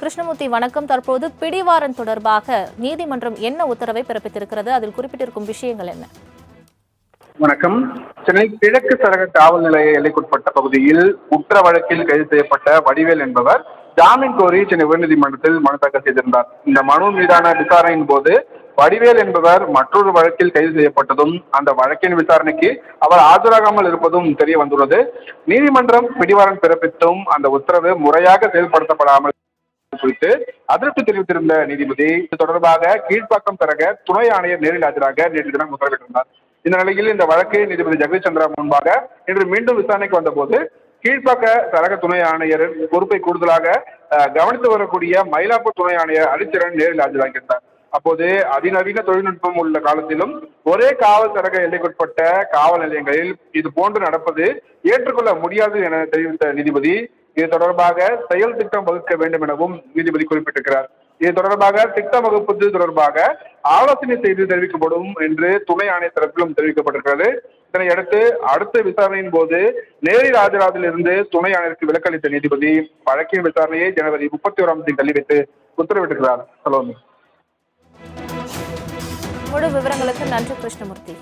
கிருஷ்ணமூர்த்தி வணக்கம். தற்போது பிடிவாரன் தொடர்பாக நீதிமன்றம் என்ன உத்தரவை பிறப்பித்திருக்கிறது? அதில் குறிப்பிட்டிருக்கும் விஷயங்கள் என்ன? வணக்கம். சென்னை கிழக்கு சரக காவல் நிலைய எல்லைக்குட்பட்ட பகுதியில் குற்ற வழக்கில் கைது செய்யப்பட்ட வடிவேல் என்பவர் ஜாமீன் கோரி சென்னை உயர்நீதிமன்றத்தில் மனு தாக்கல் செய்திருந்தார். இந்த மனு மீதான விசாரணையின் போது வடிவேல் என்பவர் மற்றொரு வழக்கில் கைது செய்யப்பட்டதும் அந்த வழக்கின் விசாரணைக்கு அவர் ஆஜராகாமல் இருப்பதும் தெரிய வந்துள்ளது. நீதிமன்றம் பிடிவாரன் பிறப்பித்தும் அந்த உத்தரவு முறையாக செயல்படுத்தப்படாமல் குறித்து அதிருப்தி தெரிவித்திருந்த நீதிபதி இது தொடர்பாக கீழ்ப்பாக்கம் தரக துணை ஆணையர் நேரில் ஆஜராக நேற்று தினம் உத்தரவிட்டிருந்தார் இந்த நிலையில் இந்த வழக்கு நீதிபதி ஜெகதீஷ் சந்திரா முன்பாக இன்று மீண்டும் விசாரணைக்கு வந்தபோது கீழ்ப்பாக்க தரக துணை ஆணையர் பொறுப்பை கூடுதலாக கவனித்து வரக்கூடிய மயிலாப்பூர் துணை ஆணையர் அரிச்சரன் நேரில் ஆஜராகியிருந்தார். அப்போது அதிநவீன தொழில்நுட்பம் உள்ள காலத்திலும் ஒரே காவல் சரக எல்லைக்குட்பட்ட காவல் நிலையங்களில் இது போன்று நடப்பது ஏற்றுக்கொள்ள முடியாது என தெரிவித்த நீதிபதி இது தொடர்பாக செயல் திட்டம் வகுக்க வேண்டும் எனவும் நீதிபதி குறிப்பிட்டிருக்கிறார். இது தொடர்பாக திட்ட வகுப்பது தொடர்பாக ஆலோசனை செய்து தெரிவிக்கப்படும் என்று துணை ஆணையர் தரப்பிலும் தெரிவிக்கப்பட்டிருக்கிறது. இதனையடுத்து அடுத்த விசாரணையின் போது நேரில் ஆஜராதில் இருந்து துணை ஆணையருக்கு விலக்களித்த நீதிபதி வழக்கின் விசாரணையை ஜனவரி முப்பத்தி ஓராம் தேதி தள்ளி வைத்து உத்தரவிட்டிருக்கிறார். சலோமி முழு விவரங்களுக்கு நன்றி கிருஷ்ணமூர்த்தி.